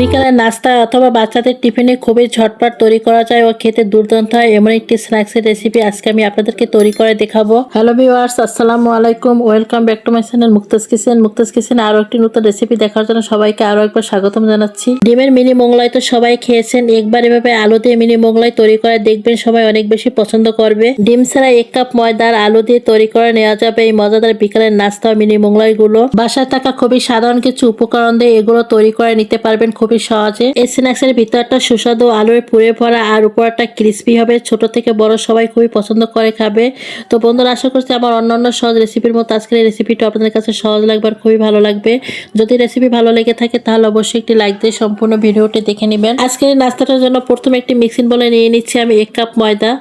বিকালের নাস্তা অথবা বাচ্চাদের টিফিনে খুবই ঝটপট তৈরি করা যায় ও খেতে দুর্দান্ত হয়। এমন একটি স্ন্যাক্সের রেসিপি আজকে আমি আপনাদেরকে তৈরি করে দেখাবো। হ্যালো ভিউয়ার্স আসসালামু আলাইকুম। Welcome back to my channel Mukta's kitchen Mukta's kitchen আরও একটি নতুন রেসিপি দেখার জন্য সবাইকে আরও একবার স্বাগতম জানাচ্ছি। ডিমের মিনি মোগলাই তো সবাই খেয়েছেন। একবার এভাবে আলু দিয়ে মিনি মোগলাই তৈরি করে দেখবেন সবাই অনেক বেশি পছন্দ করবে। ডিম ছাড়া এক কাপ ময়দার আলু দিয়ে তৈরি করে নেওয়া যাবে এই মজাদার বিকালের নাস্তা মিনি মোগলাই গুলো বাসায় থাকা খুবই সাধারণ কিছু উপকরণ দিয়ে এগুলো তৈরি করে নিতে পারবেন খুবই সহজে। এই স্ন্যাক্স এর ভিতরটা সুস্বাদু আলুর পুরে ভরা আর উপরটা ক্রিস্পি হবে। ছোট থেকে বড় সবাই খুবই পছন্দ করে খাবে। তো বন্ধুরা, আশা করছি আমার অন্যান্য সহজ রেসিপির মতো আজকের এই রেসিপিটা আপনাদের কাছে সহজ লাগবে আর খুবই ভালো লাগবে। যদি রেসিপি ভালো লেগে থাকে তাহলে অবশ্যই একটি লাইক দিয়ে সম্পূর্ণ ভিডিওটি দেখে নেবেন। আজকের নাস্তাটার জন্য প্রথমে একটি মিক্সিং বলে নিয়ে নিচ্ছি আমি এক কাপ ময়দা।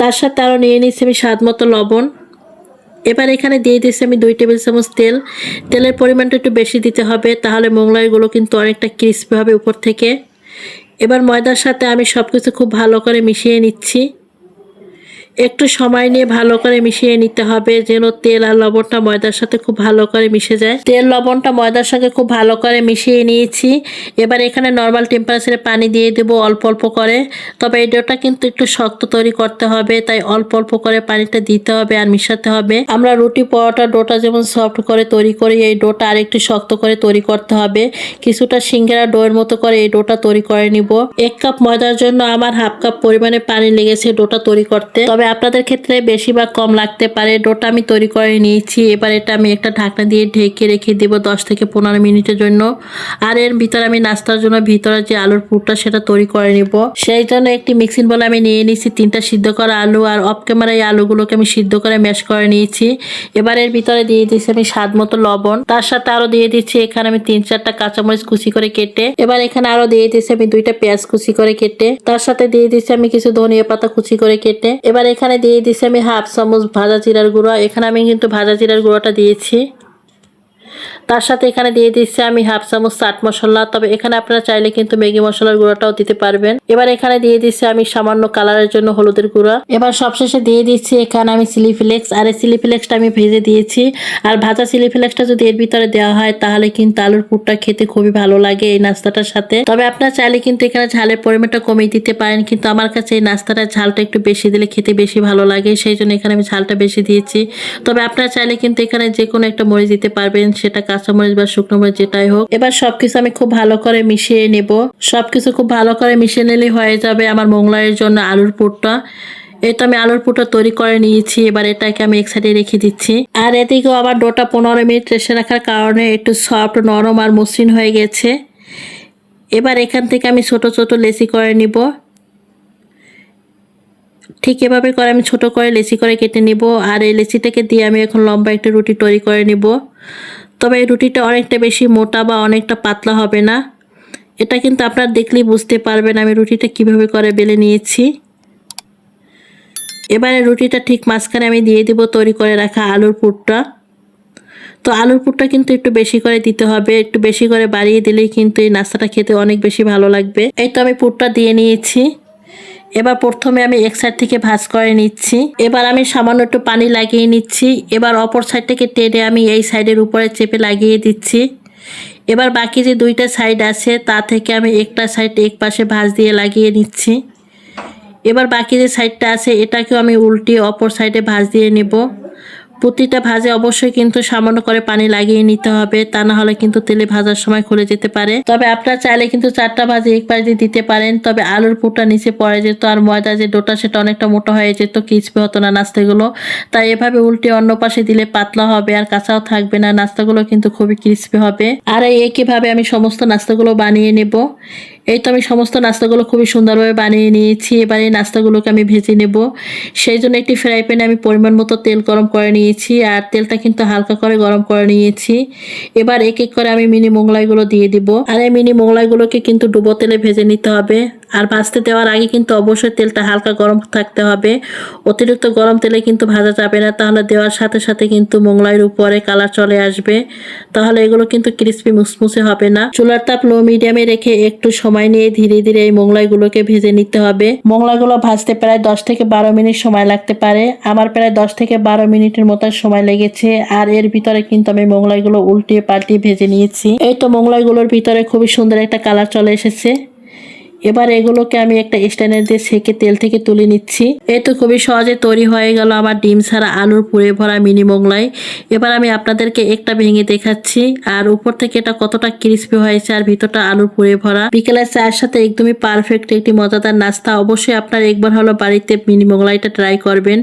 তার সাথে আরও নিয়ে নিচ্ছি আমি স্বাদ মতো লবণ। এবার এখানে দিয়ে দিয়েছি আমি দুই টেবিল চামচ তেল। তেলের পরিমাণটা একটু বেশি দিতে হবে, তাহলে মোগলাইগুলো কিন্তু অনেকটা ক্রিস্পি হবে উপর থেকে। এবার ময়দার সাথে আমি সব কিছু খুব ভালো করে মিশিয়ে নিচ্ছি। একটু সময় নিয়ে ভালো করে মিশিয়ে নিতে হবে যেন তেল আর লবণটা ময়দার সাথে খুব ভালো করে মিশে যায়। তেল, লবণটা ময়দার সঙ্গে খুব ভালো করে মিশিয়ে নিয়েছি। এবার এখানে নর্মাল টেম্পারেচারে পানি দিয়ে দেবো অল্প অল্প করে। তবে এই ডোটা কিন্তু একটু শক্ত তৈরি করতে হবে, তাই অল্প অল্প করে পানিটা দিতে হবে আর মিশাতে হবে। আমরা রুটি পরোটা ডোটা যেমন সফট করে তৈরি করি, এই ডোটা আর একটু শক্ত করে তৈরি করতে হবে। কিছুটা সিঙ্গারা ডোয়ের মতো করে এই ডোটা তৈরি করে নিব। এক কাপ ময়দার জন্য আমার হাফ কাপ পরিমাণে পানি লেগেছে ডোটা তৈরি করতে। তবে আপনাদের ক্ষেত্রে বেশি বা কম লাগতে পারে। ডোটা আমি তৈরি করে নিয়েছি। এবার এটা আমি একটা ঢাকনা দিয়ে ঢেকে রেখে দিব দশ থেকে পনেরো মিনিটের জন্য। আর এর ভিতরে আমি নাস্তার জন্য ভিতরে যে আলুর পুরটা সেটা তৈরি করে নিব। সেই জন্য একটি মিক্সিং বলে আমি নিয়ে নিয়েছি, তিনটা সিদ্ধ করা আলু আর অফ ক্যামেরা এই আলুগুলোকে আমি সিদ্ধ করে ম্যাশ করে নিয়েছি। এবার এর ভিতরে দিয়ে দিচ্ছি আমি স্বাদ মতো লবণ। তার সাথে আরও দিয়ে দিচ্ছি এখানে আমি তিন চারটা কাঁচামরিচ কুচি করে কেটে। এবার এখানে আরও দিয়ে দিচ্ছি আমি দুইটা পেঁয়াজ কুচি করে কেটে। তার সাথে দিয়ে দিচ্ছি আমি কিছু ধনিয়া পাতা কুচি করে কেটে। এবার এখানে দিয়ে দিছি আমি হাফ চামচ ভাজা জিরার গুঁড়া। এখানে আমি কিন্তু ভাজা জিরার গুঁড়োটা দিয়েছি। তার সাথে এখানে দিয়ে দিচ্ছি আমি হাফ চামচ চাট মশলা। তবে এখানে আপনারা চাইলে কিন্তু ম্যাগি মশলার গুঁড়োটাও দিতে পারবেন। এবার এখানে দিয়ে দিচ্ছি আমি সামান্য কালারের জন্য হলুদের গুঁড়া। এবার সবশেষে দিয়ে দিচ্ছি এখানে আমি চিলি ফ্লেক্স। আর এই চিলি ফ্লেক্সটা আমি ভেজে দিয়েছি। আর ভাজা চিলি ফ্লেক্সটা যদি এর ভিতরে দেওয়া হয়, তাহলে কিন্তু আলুর পুরটা খেতে খুবই ভালো লাগে এই নাস্তাটার সাথে। তবে আপনারা চাইলে কিন্তু এখানে ঝালের পরিমাণটা কমিয়ে দিতে পারেন। কিন্তু আমার কাছে এই নাস্তাটা ঝালটা একটু বেশি দিলে খেতে বেশি ভালো লাগে। সেই জন্য এখানে আমি ঝালটা বেশি দিয়েছি। তবে আপনারা চাইলে কিন্তু এখানে যে কোনো একটা মরিচ দিতে পারবেন। সেটা কাঁচামরিচ বা শুকনো মরিচ যেটাই হোক। এবার সবকিছু আমি খুব ভালো করে মিশিয়ে নেব। সবকিছু খুব ভালো করে মিশিয়ে নিলেই হয়ে যাবে আমার মোগলাইয়ের জন্য আলুর পুরটা। তো আমি আলুর পুরটা তৈরি করে নিয়েছি, এবার এটাকে আমি এক সাইডে রেখে দিচ্ছি। আর এদিকেও আবার ডোটা পনেরো মিনিট রেসে রাখার কারণে একটু সফট, নরম আর মসৃণ হয়ে গেছে। এবার এখান থেকে আমি ছোট ছোট লেসি করে নিব। ঠিক এভাবে করে আমি ছোট করে লেসি করে কেটে নিব। আর এই লেসিটাকে দিয়ে আমি এখন লম্বা একটা রুটি তৈরি করে নিব। তবে রুটিটা অনেকটা বেশি মোটা বা অনেকটা পাতলা হবে না। এটা কিন্তু আপনারা দেখলেই বুঝতে পারবেন আমি রুটিটা কীভাবে করে বেলে নিয়েছি। এবারে রুটিটা ঠিক মাঝখানে আমি দিয়ে দিব তৈরি করে রাখা আলুর পুরটা। তো আলুর পুরটা কিন্তু একটু বেশি করে দিতে হবে, একটু বেশি করে বাড়িয়ে দিলেই কিন্তু এই নাস্তাটা খেতে অনেক বেশি ভালো লাগবে। এই তো আমি পুরটা দিয়ে নিয়েছি। এবার প্রথমে আমি এক সাইড থেকে ভাজ করে নিচ্ছি। এবার আমি সামান্য একটু পানি লাগিয়ে নিচ্ছি। এবার অপর সাইড থেকে টেনে আমি এই সাইডের উপরে চেপে লাগিয়ে দিচ্ছি। এবার বাকি যে দুইটা সাইড আছে, তা থেকে আমি একটা সাইড এক পাশে ভাঁজ দিয়ে লাগিয়ে নিচ্ছি। এবার বাকি যে সাইডটা আছে, এটাকেও আমি উল্টিয়ে অপর সাইডে ভাঁজ দিয়ে নেব। প্রতিটা ভাজে অবশ্যই কিন্তু সামান্য করে পানি লাগিয়ে নিতে হবে। তা না হলে কিন্তু তেলে ভাজার সময় খুলে যেতে পারে। তবে আপনারা চাইলে কিন্তু চারটা ভাজে এক পাশ দিতে পারেন। তবে আলুর পুরটা নিচে পড়ে যেত আর ময়দা যে ডোটা সেটা অনেকটা মোটা হয়ে যেত ক্রিসপি হতো না নাস্তাগুলো। তাই এভাবে উল্টে অন্য পাশে দিলে পাতলা হবে আর কাঁচাও থাকবে না। নাস্তাগুলো কিন্তু খুবই ক্রিসপি হবে। আর একইভাবে আমি সমস্ত নাস্তাগুলো বানিয়ে নেব। এই তো আমি সমস্ত নাস্তাগুলো খুবই সুন্দরভাবে বানিয়ে নিয়েছি। এবার এই নাস্তাগুলোকে আমি ভেজে নেব। সেই জন্য একটি ফ্রাই প্যানে আমি পরিমাণ মতো তেল গরম করে নিয়েছি আর তেলটা কিন্তু হালকা করে গরম করে নিয়েছি। এবার এক এক করে আমি মিনি মোগলাইগুলো দিয়ে দিব। আর এই মিনি মোগলাইগুলোকে কিন্তু ডুবো তেলে ভেজে নিতে হবে। আর ভাজতে দেওয়ার আগে কিন্তু অবশ্যই তেলটা হালকা গরম থাকতে হবে। অতিরিক্ত গরম তেলে কিন্তু ভাজা যাবে না। তাহলে দেওয়ার সাথে সাথে কিন্তু মোগলাইয়ের উপরে কালার চলে আসবে। তাহলে এগুলো কিন্তু ক্রিস্পি মুসমুসে হবে না। চুলার তাপ লো মিডিয়ামে রেখে একটু সময় সময় নিয়ে ধীরে ধীরে এই মোগলাইগুলোকে ভেজে নিতে হবে। মোগলাইগুলো ভাজতে প্রায় দশ থেকে বারো মিনিট সময় লাগতে পারে। আমার প্রায় দশ থেকে বারো মিনিটের মতো সময় লেগেছে, আর এর ভিতরে কিন্তু আমি মোগলাইগুলো উল্টিয়ে পাল্টিয়ে ভেজে নিয়েছি। এই তো মোগলাইগুলোর ভিতরে খুবই সুন্দর একটা কালার চলে এসেছে। এবার এগুলোকে আমি একটা স্ট্যান্ডার দিয়ে সেকে তেল থেকে তুলে নিচ্ছি। এই তো খুবই সহজে তৈরি হয়ে গেল আমার ডিম ছাড়া আলুর পুড়ে ভরা মিনি মোগলাই। এবার আমি আপনাদেরকে একটা ভেঙে দেখাচ্ছি। আর উপর থেকে এটা কতটা ক্রিস্পি হয়েছে আর ভিতরটা আলুর পুড়ে ভরা। বিকেলের চায়ের সাথে একদমই পারফেক্ট একটি মজাদার নাস্তা। অবশ্যই আপনার একবার হলো বাড়িতে মিনি মোগলাইটা ট্রাই করবেন।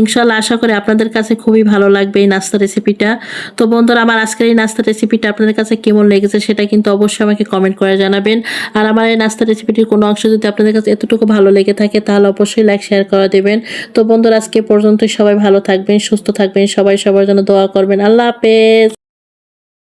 ইনশাল্লাহ আশা করি আপনাদের কাছে খুবই ভালো লাগবে এই নাস্তা রেসিপিটা তো বন্ধুরা, আমার আজকের এই নাস্তা রেসিপিটা আপনাদের কাছে কেমন লেগেছে সেটা কিন্তু অবশ্যই আমাকে কমেন্ট করে জানাবেন। আর আমার এই নাস্তা রেসিপিটির কোনো অংশ যদি আপনাদের কাছে এতটুকু ভালো লেগে থাকে, তাহলে অবশ্যই লাইক শেয়ার করে দেবেন। তো বন্ধুরা, আজকে পর্যন্ত সবাই ভালো থাকবেন, সুস্থ থাকবেন, সবাই সবার জন্য দোয়া করবেন। আল্লাহ হাফেজ।